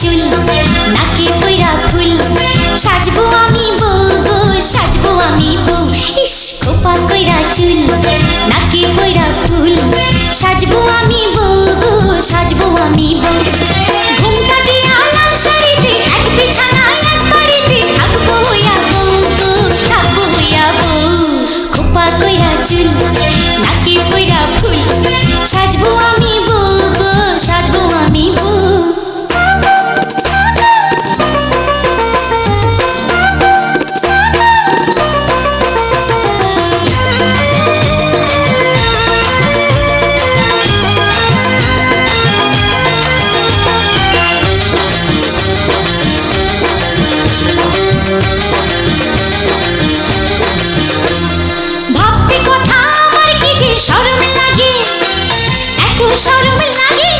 চুল, নাকে কইরা ফুল। সাজবো আমি বউ গো, সাজবো আমি বউ। ইস, খোপা কইরা চুল, নাকে শরম লাগে এত সরম লাগে।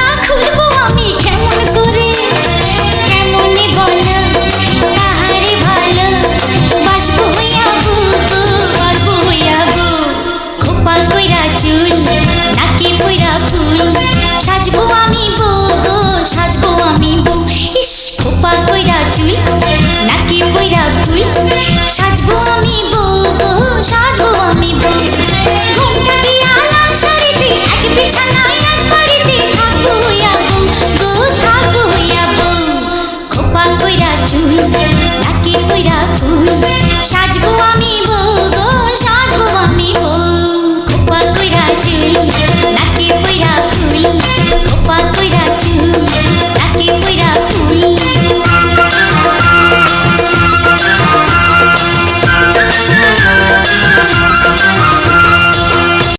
注意